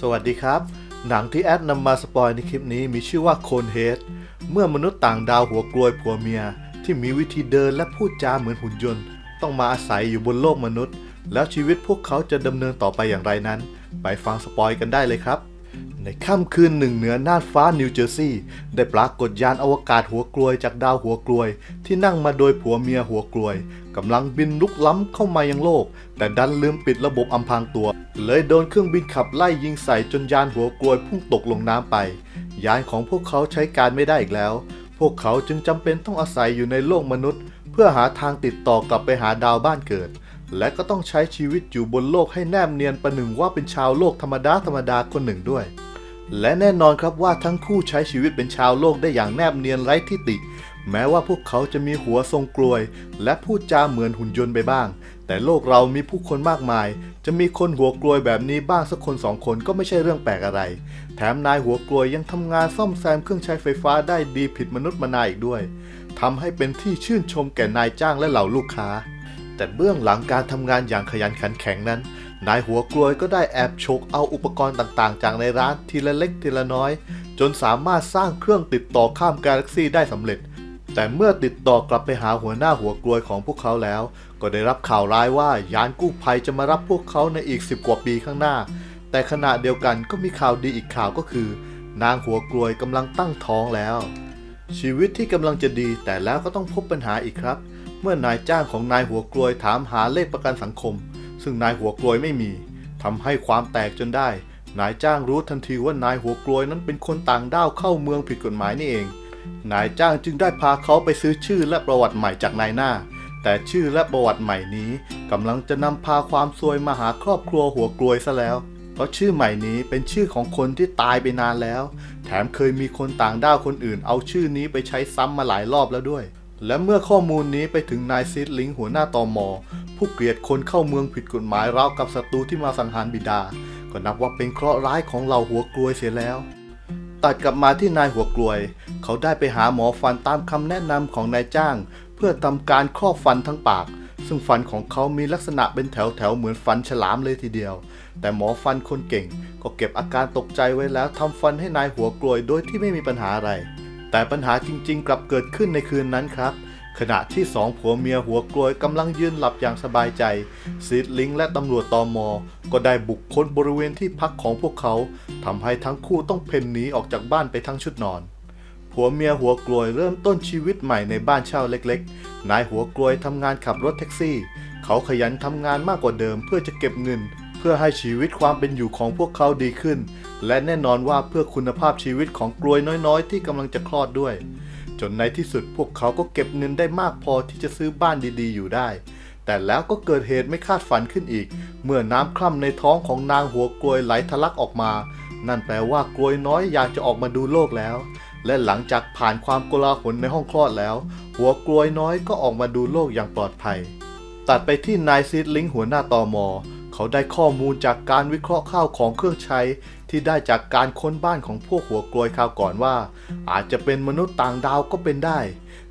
สวัสดีครับ หนังที่แอดนำมาสปอยในคลิปนี้มีชื่อว่าโคนเฮดเมื่อมนุษย์ต่างดาวหัวกลวยผัวเมีย ที่มีวิธีเดินและพูดจาเหมือนหุ่นยนต์ ต้องมาอาศัยอยู่บนโลกมนุษย์ แล้วชีวิตพวกเขาจะดำเนินต่อไปอย่างไรนั้น ไปฟังสปอยกันได้เลยครับ ในค่ำคืนหนึ่งเหนือน่านฟ้านิวเจอร์ซีย์ได้ปรากฏยานอวกาศหัวกลวยจากดาวหัวกลวย ที่นั่งมาโดยผัวเมียหัวกลวย กำลังบินลุกล้ำเข้ามายังโลก แต่ดันลืมปิดระบบอำพรางตัว เลยโดนเครื่องบินขับไล่ยิงใส่จนยานหัวกลวยพุ่งตกลงน้ำไป ยานของพวกเขาใช้การไม่ได้อีกแล้ว พวกเขาจึงจำเป็นต้องอาศัยอยู่ในโลกมนุษย์ เพื่อหาทางติดต่อกลับไปหาดาวบ้านเกิด และก็ต้องใช้ชีวิตอยู่บนโลกให้แนบเนียนประหนึ่งว่าเป็นชาวโลกธรรมดาธรรมดาคนหนึ่งด้วย และแน่นอนครับว่าทั้งคู่ใช้ชีวิตเป็นชาวโลกได้อย่างแนบเนียนไร้ทิฏฐิ แม้ว่าพวกเขาจะมีหัวทรงกลวย และพูดจาเหมือนหุ่นยนต์ไปบ้าง แต่โลกเรามีผู้คนมากมาย จะมีคนหัวกลวยแบบนี้บ้างสักคนสองคนก็ไม่ใช่เรื่องแปลกอะไร แถมนายหัวกลวยยังทำงานซ่อมแซมเครื่องใช้ไฟฟ้าได้ดีผิดมนุษย์มนาอีกด้วยทำให้เป็นที่ชื่นชมแก่นายจ้างและเหล่าลูกค้า แต่เบื้องหลังการทำงานอย่างขยันขันแข็งนั้น นายหัวกลวยก็ได้แอบฉกเอาอุปกรณ์ต่างๆ จากในร้านทีละเล็กทีละน้อย จนสามารถสร้างเครื่องติดต่อข้ามกาแล็กซีได้สำเร็จ แต่เมื่อติดต่อกลับไปหาหัวหน้าหัวกลวยของพวกเขาแล้ว ก็ได้รับข่าวร้ายว่ายานกู้ภัยจะมารับพวกเขาในอีก 10 กว่าปีข้างหน้า แต่ขณะเดียวกันก็มีข่าวดีอีกข่าวก็คือ นางหัวกลวยกำลังตั้งท้องแล้ว ชีวิตที่กำลังจะดีแต่แล้วก็ต้องพบปัญหาอีกครับ เมื่อนายจ้างของนายหัวกลวยถามหาเลขประกันสังคม ซึ่งนายหัวกลวยไม่มีทำให้ความแตกจนได้ นายจ้างรู้ทันทีว่านายหัวกลวยนั้นเป็นคนต่างด้าวเข้าเมืองผิดกฎหมายนี่เอง นายจ้างจึงได้พาเขาไปซื้อชื่อและประวัติใหม่จากนายหน้า แต่ชื่อและประวัติใหม่นี้กำลังจะนำพาความซวยมาหาครอบครัวหัวกลวยซะแล้ว เพราะชื่อใหม่นี้เป็นชื่อของคนที่ตายไปนานแล้ว แถมเคยมีคนต่างด้าวคนอื่นเอาชื่อนี้ไปใช้ซ้ำมาหลายรอบแล้วด้วย และเมื่อข้อมูลนี้ไปถึงนายซิดลิงหัวหน้าตอมอผู้เกลียดคนเข้าเมืองผิดกฎหมายราวกับศัตรูที่มาสังหารบิดา ก็นับว่าเป็นเคราะห์ร้ายของเหล่าหัวกลวยเสียแล้ว ตัดกลับมาที่นายหัวกลวย เขาได้ไปหาหมอฟันตามคำแนะนำของนายจ้าง เพื่อทำการครอบฟันทั้งปาก ซึ่งฟันของเขามีลักษณะเป็นแถวแถวเหมือนฟันฉลามเลยทีเดียว แต่หมอฟันคนเก่ง ก็เก็บอาการตกใจไว้แล้วทำฟันให้นายหัวกลวยโดยที่ไม่มีปัญหาอะไร แต่ปัญหาจริงๆ กลับเกิดขึ้นในคืนนั้นครับ ขณะที่สองผัวเมียหัวกลวยกำลังยืนหลับอย่างสบายใจซีดลิงและตำรวจตอมอ ก็ได้บุกค้นบริเวณที่พักของพวกเขาทำให้ทั้งคู่ต้องเพ่นหนีออกจากบ้านไปทั้งชุดนอน ผัวเมียหัวกลวยเริ่มต้นชีวิตใหม่ในบ้านเช่าเล็กๆ นายหัวกลวยทำงานขับรถแท็กซี่ เขาขยันทำงานมากกว่าเดิมเพื่อจะเก็บเงิน เพื่อให้ชีวิตความเป็นอยู่ของพวกเขาดีขึ้น และแน่นอนว่าเพื่อคุณภาพชีวิตของกลวยน้อยๆ ที่กำลังจะคลอดด้วย จนในที่สุดพวกเขาก็เก็บเงินได้มากพอที่จะซื้อบ้านดีๆ อยู่ได้ แต่แล้วก็เกิดเหตุไม่คาดฝันขึ้นอีก เมื่อน้ำคร่ำในท้องของนางหัวกลวยไหลทะลักออกมา นั่นแปลว่ากลวยน้อยอยากจะออกมาดูโลกแล้ว และหลังจากผ่านความโกลาหลในห้องคลอดแล้ว หัวกลวยน้อยก็ออกมาดูโลกอย่างปลอดภัย ตัดไปที่นายซีดลิงหัวหน้าตอมอ เขาได้ข้อมูลจากการวิเคราะห์ข้าวของเครื่องใช้ ที่ได้จากการค้นบ้านของพวกหัวกลวยคราวก่อนว่า อาจจะเป็นมนุษย์ต่างดาวก็เป็นได้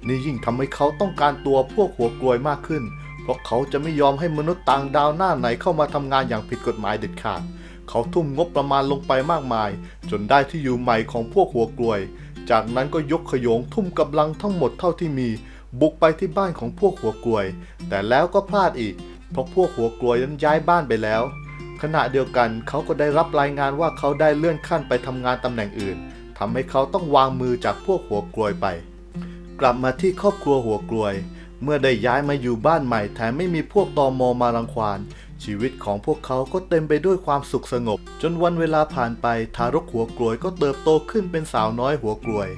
นี่ยิ่งทำให้เขาต้องการตัวพวกหัวกลวยมากขึ้น เพราะเขาจะไม่ยอมให้มนุษย์ต่างดาวหน้าไหนเข้ามาทำงานอย่างผิดกฎหมายเด็ดขาด เขาทุ่มงบประมาณลงไปมากมาย จนได้ที่อยู่ใหม่ของพวกหัวกลวย จากนั้นก็ยกขยงทุ่มกำลังทั้งหมดเท่าที่มี บุกไปที่บ้านของพวกหัวกลวย แต่แล้วก็พลาดอีกเพราะพวกหัวกลวยนั้นย้ายบ้านไปแล้ว ขณะเดียวกันเขาก็ได้รับรายงานว่าเขาได้เลื่อนขั้นไปทำงานตำแหน่งอื่นทำให้เขาต้องวางมือจากพวกหัวกลวยไป กลับมาที่ครอบครัวหัวกลวย เมื่อได้ย้ายมาอยู่บ้านใหม่แถมไม่มีพวกตอมอมารังควานชีวิตของพวกเขาก็เต็มไปด้วยความสุขสงบ จนวันเวลาผ่านไปทารกหัวกลวยก็เติบโตขึ้นเป็นสาวน้อยหัวกลวย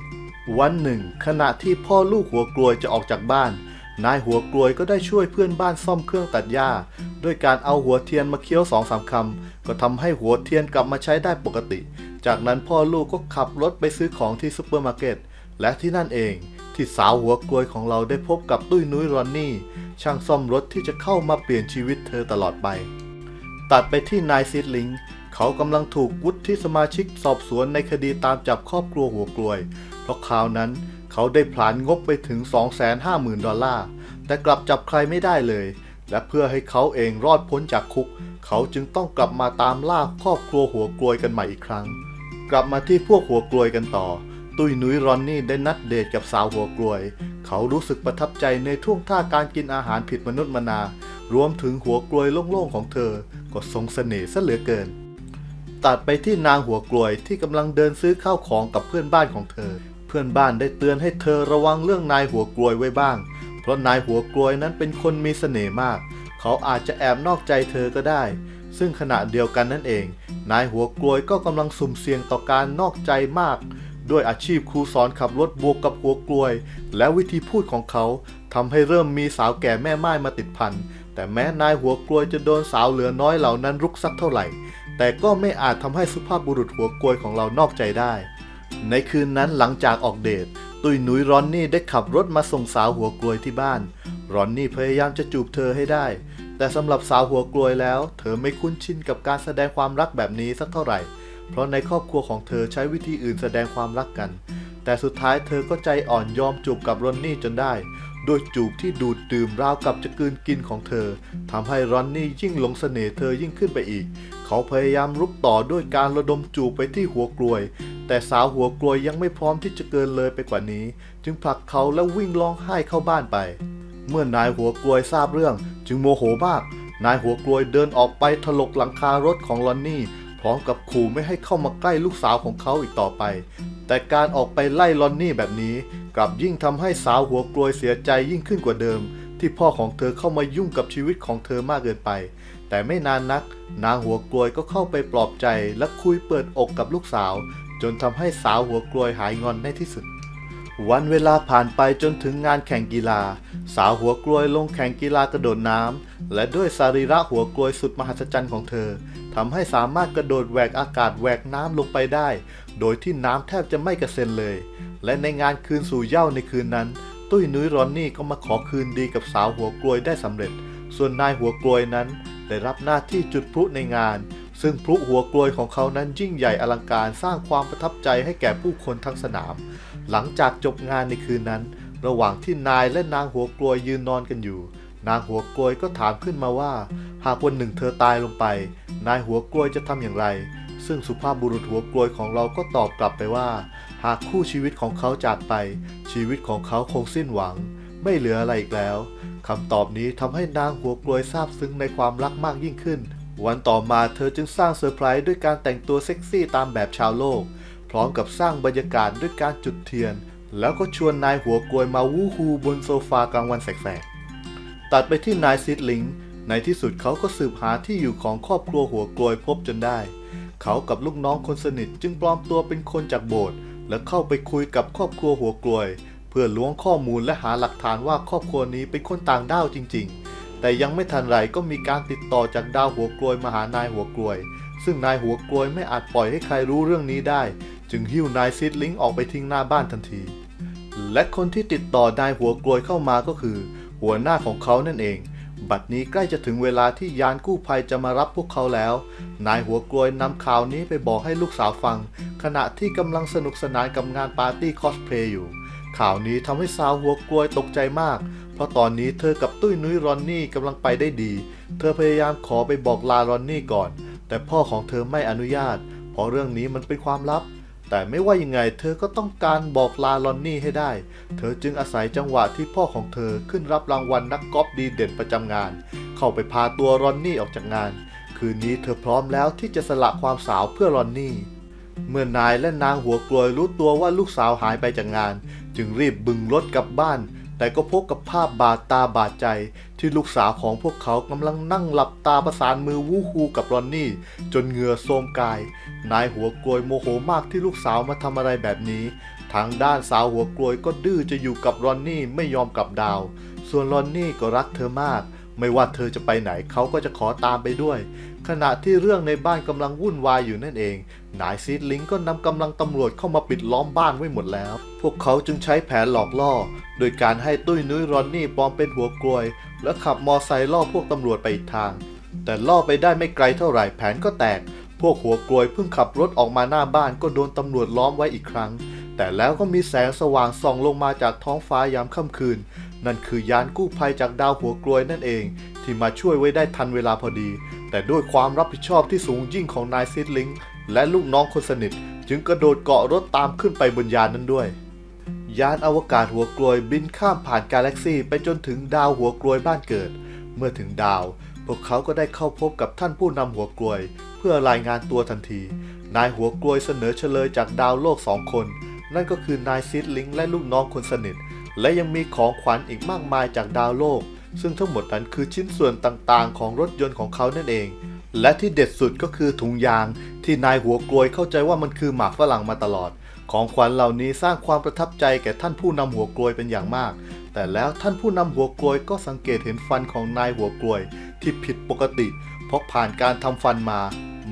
วันหนึ่ง ขณะที่พ่อลูกหัวกลวยจะออกจากบ้าน นายหัวกลวยก็ได้ช่วยเพื่อนบ้านซ่อมเครื่องตัดหญ้าด้วยการเอาหัวเทียนมาเคี้ยวสองสามคำก็ทำให้หัวเทียนกลับมาใช้ได้ปกติ จากนั้นพ่อลูกก็ขับรถไปซื้อของที่ซุปเปอร์มาร์เก็ตและที่นั่นเองที่สาวหัวกลวยของเราได้พบกับตุ้ยนุ้ยรอนนี่ ช่างซ่อมรถที่จะเข้ามาเปลี่ยนชีวิตเธอตลอดไป ตัดไปที่นายซิดลิงเขากำลังถูกวุฒิสมาชิกสอบสวนในคดีตามจับครอบครัวหัวกลวย เพราะคราวนั้น เขาได้ผลานงบไปถึง 250,000 ดอลลาร์ แต่กลับจับใครไม่ได้เลย และเพื่อให้เขาเองรอดพ้นจากคุก เขาจึงต้องกลับมาตามล่าครอบครัวหัวกลวยกันใหม่อีกครั้ง กลับมาที่พวกหัวกลวยกันต่อ ตุ้ยนุ้ยรอนนี่ได้นัดเดทกับสาวหัวกลวย เขารู้สึกประทับใจในท่วงท่าการกินอาหารผิดมนุษย์มนา รวมถึงหัวกลวยโล่งๆของเธอ ก็ทรงเสน่ห์ซะเหลือเกินตัดไปที่นางหัวกลวยที่กำลังเดินซื้อข้าวของกับเพื่อนบ้านของเธอ พื่อนบ้านได้เตือนให้เธอระวังเรื่องนายหัวกลวยไว้บ้าง เพราะนายหัวกลวยนั้นเป็นคนมีเสน่ห์มาก เขาอาจจะแอบนอกใจเธอก็ได้ ซึ่งขณะเดียวกันนั่นเอง นายหัวกลวยก็กำลังสุ่มเสี่ยงต่อการนอกใจมาก ด้วยอาชีพครูสอนขับรถบวกกับหัวกลวย และวิธีพูดของเขาทำให้เริ่มมีสาวแก่แม่ไม้มาติดพันแต่แม้นายหัวกลวยจะโดนสาวเหลือน้อยเหล่านั้นรุกสักเท่าไหร่ แต่ก็ไม่อาจทำให้สุภาพบุรุษหัวกลวยของเรานอกใจได้ ในคืนนั้นหลังจากออกเดท ตุยหนุยรอนนี่ได้ขับรถมาส่งสาวหัวกลวยที่บ้าน รอนนี่พยายามจะจูบเธอให้ได้ แต่สำหรับสาวหัวกลวยแล้ว เธอไม่คุ้นชินกับการแสดงความรักแบบนี้สักเท่าไหร่ เพราะในครอบครัวของเธอใช้วิธีอื่นแสดงความรักกัน แต่สุดท้ายเธอก็ใจอ่อนยอมจูบกับรอนนี่จนได้โดยจูบที่ดูดดื่มราวกับจะกืนกินของเธอทำให้รอนนี่ยิ่งหลงเสน่ห์เธอยิ่งขึ้นไปอีก เขาพยายามรุกต่อด้วยการระดมจูบไปที่หัวกลวย แต่สาวหัวกลวยยังไม่พร้อมที่จะเกินเลยไปกว่านี้ จึงผลักเขาแล้ววิ่งร้องไห้เข้าบ้านไป เมื่อนายหัวกลวยทราบเรื่อง จึงโมโหมาก นายหัวกลวยเดินออกไปถลกหลังคารถของลอนนี่ พร้อมกับขู่ไม่ให้เข้ามาใกล้ลูกสาวของเขาอีกต่อไป แต่การออกไปไล่ลอนนี่แบบนี้กลับยิ่งทำให้สาวหัวกลวยเสียใจยิ่งขึ้นกว่าเดิม ที่พ่อของเธอเข้ามายุ่งกับชีวิตของเธอมากเกินไป แต่ไม่นานนัก นางหัวกลวยก็เข้าไปปลอบใจและคุยเปิดอกกับลูกสาว จนทำให้สาวหัวกลวยหายงอนในที่สุด วันเวลาผ่านไปจนถึงงานแข่งกีฬา สาวหัวกลวยลงแข่งกีฬากระโดดน้ำและด้วยสรีระหัวกลวยสุดมหัศจรรย์ของเธอทำให้สามารถกระโดดแหวกอากาศแหวกน้ำลงไปได้ โดยที่น้ำแทบจะไม่กระเซ็นเลย และในงานคืนสู่เย้าในคืนนั้น ตุ้ยนุ้ยรอนนี่ก็มาขอคืนดีกับสาวหัวกลวยได้สำเร็จ ส่วนนายหัวกลวยนั้น ได้รับหน้าที่จุดพลุในงาน ซึ่งพลุหัวกลวยของเขานั้นยิ่งใหญ่อลังการสร้างความประทับใจให้แก่ผู้คนทั้งสนาม หลังจากจบงานในคืนนั้น ระหว่างที่นายและนางหัวกลวยยืนนอนกันอยู่ นางหัวกลวยก็ถามขึ้นมาว่า หากวันหนึ่งเธอตายลงไป นายหัวกลวยจะทำอย่างไร ซึ่งสุภาพบุรุษหัวกลวยของเราก็ตอบกลับไปว่า หากคู่ชีวิตของเขาจากไป ชีวิตของเขาคงสิ้นหวัง ไม่เหลืออะไรอีกแล้ว คำตอบนี้ทำให้นางหัวกลวยซาบซึ้งในความรักมากยิ่งขึ้น วันต่อมาเธอจึงสร้างเซอร์ไพรส์ด้วยการแต่งตัวเซ็กซี่ตามแบบชาวโลก พร้อมกับสร้างบรรยากาศด้วยการจุดเทียน แล้วก็ชวนนายหัวกลวยมาวู้ฮูบนโซฟากลางวันแสกๆ ตัดไปที่นายซิดลิง ในที่สุดเขาก็สืบหาที่อยู่ของครอบครัวหัวกลวยพบจนได้ เขากับลูกน้องคนสนิทจึงปลอมตัวเป็นคนจากโบสถ์และเข้าไปคุยกับครอบครัวหัวกลวย เพื่อล้วงข้อมูลและหาหลักฐานว่าครอบครัวนี้เป็นคนต่างด้าวจริง ๆ แต่ยังไม่ทันไรก็มีการติดต่อจากดาวหัวกลวยมาหานายหัวกลวย ซึ่งนายหัวกลวยไม่อาจปล่อยให้ใครรู้เรื่องนี้ได้ จึงหิ้วนายซิดลิงออกไปทิ้งหน้าบ้านทันที และคนที่ติดต่อนายหัวกลวยเข้ามาก็คือ หัวหน้าของเขานั่นเองบัดนี้ใกล้จะถึงเวลาที่ยานกู้ภัยจะมารับพวกเขาแล้ว นายหัวกลวยนำข่าวนี้ไปบอกให้ลูกสาวฟัง ขณะที่กำลังสนุกสนานกับงานปาร์ตี้คอสเพลย์อยู่ ข่าวนี้ทำให้สาวหัวกลวยตกใจมาก เพราะตอนนี้เธอกับตุ้ยนุ้ยรอนนี่กำลังไปได้ดี เธอพยายามขอไปบอกลารอนนี่ก่อน แต่พ่อของเธอไม่อนุญาต เพราะเรื่องนี้มันเป็นความลับ แต่ไม่ว่ายังไงเธอก็ต้องการบอกลาลอนนี่ให้ได้ เธอจึงอาศัยจังหวะที่พ่อของเธอขึ้นรับรางวัลนักกอล์ฟดีเด่นประจำงาน เข้าไปพาตัวรอนนี่ออกจากงาน คืนนี้เธอพร้อมแล้วที่จะสละความสาวเพื่อรอนนี่เมื่อนายและนางหัวกลวยรู้ตัวว่าลูกสาวหายไปจากงาน จึงรีบบึงรถกลับบ้าน แต่ก็พบกับภาพบาดตาบาดใจ ที่ลูกสาวของพวกเขากำลังนั่งหลับตาประสานมือวู้ฮูกับรอนนี่ จนเหงื่อโทมกาย นายหัวกลวยโมโหมากที่ลูกสาวมาทำอะไรแบบนี้ ทางด้านสาวหัวกลวยก็ดื้อจะอยู่กับรอนนี่ไม่ยอมกลับดาว ส่วนรอนนี่ก็รักเธอมาก ไม่ว่าเธอจะไปไหนเขาก็จะขอตามไปด้วย ขณะที่เรื่องในบ้านกำลังวุ่นวายอยู่นั่นเอง นายซีดลิงก็นำกำลังตำรวจเข้ามาปิดล้อมบ้านไว้หมดแล้ว พวกเขาจึงใช้แผนหลอกล่อ โดยการให้ตุ้ยนุ้ยรอนนี่ปลอมเป็นหัวกลวย แล้วขับมอไซค์ล่อพวกตำรวจไปอีกทาง แต่ล่อไปได้ไม่ไกลเท่าไหร่แผนก็แตก พวกหัวกลวยเพิ่งขับรถออกมาหน้าบ้านก็โดนตำรวจล้อมไว้อีกครั้ง แต่แล้วก็มีแสงสว่างส่องลงมาจากท้องฟ้ายามค่ำคืน นั่นคือยานกู้ภัยจากดาวหัวกลวยนั่นเอง ที่มาช่วยไว้ได้ทันเวลาพอดี แต่ด้วยความรับผิดชอบที่สูงยิ่งของนายซิดลิงและลูกน้องคนสนิท จึงกระโดดเกาะรถตามขึ้นไปบนยานนั้นด้วย ยานอวกาศหัวกลวยบินข้ามผ่านกาแล็กซีไปจนถึงดาวหัวกลวยบ้านเกิด เมื่อถึงดาว พวกเขาก็ได้เข้าพบกับท่านผู้นำหัวกลวย เพื่อรายงานตัวทันที นายหัวกลวยเสนอเฉลยจากดาวโลกสองคน นั่นก็คือนายซิดลิงและลูกน้องคนสนิท และยังมีของขวัญอีกมากมายจากดาวโลก ซึ่งทั้งหมดนั้นคือชิ้นส่วนต่างๆ ของรถยนต์ของเขานั่นเอง และที่เด็ดสุดก็คือถุงยาง ที่นายหัวกลวยเข้าใจว่ามันคือหมากฝรั่งมาตลอด ของขวัญเหล่านี้สร้างความประทับใจแก่ท่านผู้นำหัวกลวยเป็นอย่างมาก แต่แล้วท่านผู้นำหัวกลวยก็สังเกตเห็นฟันของนายหัวกลวย ที่ผิดปกติ เพราะผ่านการทำฟันมา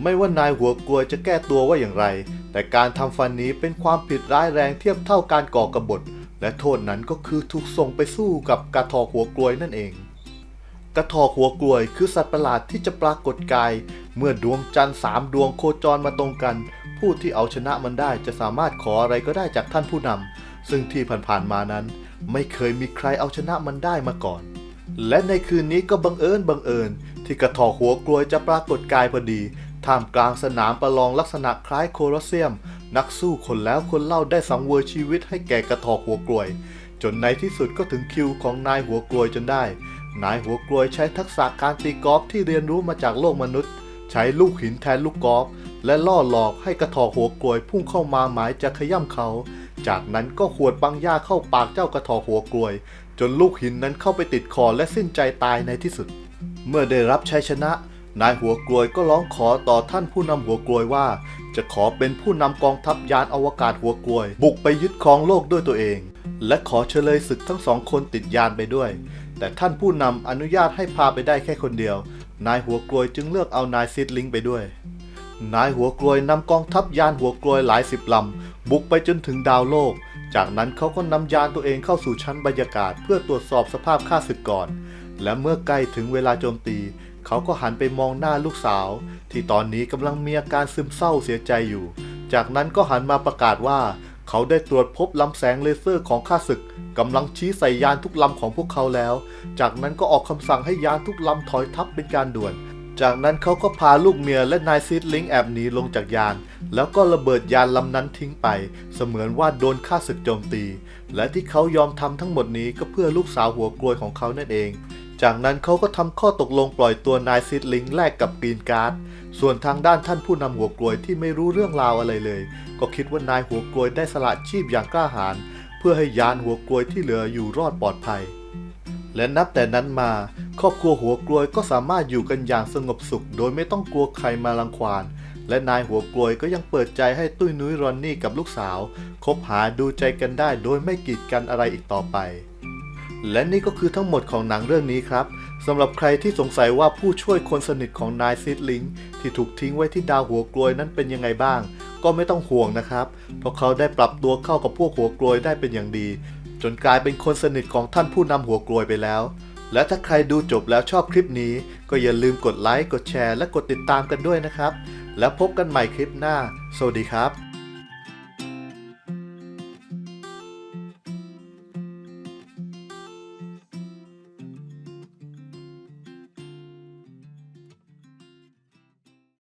ไม่ว่านายหัวกลวยจะแก้ตัวว่าอย่างไร แต่การทำฟันนี้เป็นความผิดร้ายแรงเทียบเท่าการก่อกบฏ และโทษนั้นก็คือถูกส่งไปสู้กับกระทอกหัวกลวยนั่นเอง กระทอกหัวกลวยคือสัตว์ประหลาดที่จะปรากฏกาย เมื่อดวงจันทร์สามดวงโคจรมาตรงกัน ผู้ที่เอาชนะมันได้จะสามารถขออะไรก็ได้จากท่านผู้นำซึ่งที่ผ่านๆมานั้น ไม่เคยมีใครเอาชนะมันได้มาก่อน และในคืนนี้ก็บังเอิญบังเอิญที่กระทอกหัวกลวยจะปรากฏกายพอดี ท่ามกลางสนามประลองลักษณะคล้ายโคลอสเซียม นักสู้คนแล้วคนเล่าได้สังเวยชีวิตให้แก่กระทอกหัวกลวย จนในที่สุดก็ถึงคิวของนายหัวกลวยจนได้ นายหัวกลวยใช้ทักษะการตีกอล์ฟที่เรียนรู้มาจากโลกมนุษย์ ใช้ลูกหินแทนลูกกอล์ฟและล่อหลอกให้กระทอกหัวกลวยพุ่งเข้ามาหมายจะขย่ำเขา จากนั้นก็ขวดบางหญ้าเข้าปากเจ้ากระทอกหัวกลวย จนลูกหินนั้นเข้าไปติดคอและสิ้นใจตายในที่สุด เมื่อได้รับชัยชนะ นายหัวกลวยก็ร้องขอต่อท่านผู้นำหัวกลวยว่า จะขอเป็นผู้นำกองทัพยานอวกาศหัวกลวย บุกไปยึดครองโลกด้วยตัวเอง และขอเฉลยศึกทั้งสองคนติดยานไปด้วย แต่ท่านผู้นำอนุญาตให้พาไปได้แค่คนเดียว นายหัวกลวยจึงเลือกเอานายซิดลิงไปด้วย นายหัวกลวยนำกองทัพยานหัวกลวยหลายสิบลำบุกไปจนถึงดาวโลก จากนั้นเขาก็นำยานตัวเองเข้าสู่ชั้นบรรยากาศ เพื่อตรวจสอบสภาพค่าศึกก่อน และเมื่อใกล้ถึงเวลาโจมตี เขาก็หันไปมองหน้าลูกสาว ที่ตอนนี้กำลังมีอาการซึมเศร้าเสียใจอยู่ จากนั้นก็หันมาประกาศว่า เขาได้ตรวจพบลำแสงเลเซอร์ของข้าศึกกำลังชี้ใส่ยานทุกลำของพวกเขาแล้ว จากนั้นก็ออกคำสั่งให้ยานทุกลำถอยทัพเป็นการด่วน จากนั้นเขาก็พาลูกเมียและนายซิดลิงแอบหนีลงจากยาน แล้วก็ระเบิดยานลำนั้นทิ้งไป เสมือนว่าโดนฆ่าศึกโจมตี และที่เขายอมทำทั้งหมดนี้ก็เพื่อลูกสาวหัวกลวยของเขานั่นเอง จากนั้นเขาก็ทำข้อตกลงปล่อยตัวนายซิดลิงแลกกับกรีนการ์ด ส่วนทางด้านท่านผู้นำหัวกลวยที่ไม่รู้เรื่องราวอะไรเลย ก็คิดว่านายหัวกลวยได้สละชีพอย่างกล้าหาญเพื่อให้ยานหัวกลวยที่เหลืออยู่รอดปลอดภัย และนับแต่นั้นมา ครอบครัวหัวกลวยก็สามารถอยู่กันอย่างสงบสุข โดยไม่ต้องกลัวใครมารังควานและนายหัวกลวยก็ยังเปิดใจให้ตุ้ยนุ้ยรอนนี่กับลูกสาว คบหาดูใจกันได้โดยไม่กีดกันอะไรอีกต่อไป และนี่ก็คือทั้งหมดของหนังเรื่องนี้ครับสำหรับใครที่สงสัยว่าผู้ช่วยคนสนิทของนายซิดลิงที่ถูกทิ้งไว้ที่ดาวหัวกลวยนั้นเป็นยังไงบ้าง ก็ไม่ต้องห่วงนะครับ เพราะเขาได้ปรับตัวเข้ากับพวกหัวกลวยได้เป็นอย่างดี จนกลายเป็นคนสนิทของท่านผู้นำหัวกลวยไปแล้ว และถ้าใครดูจบแล้วชอบคลิปนี้ ก็อย่าลืมกดไลค์กดแชร์ และกดติดตามกันด้วยนะครับ แล้วพบกันใหม่คลิปหน้า สวัสดีครับ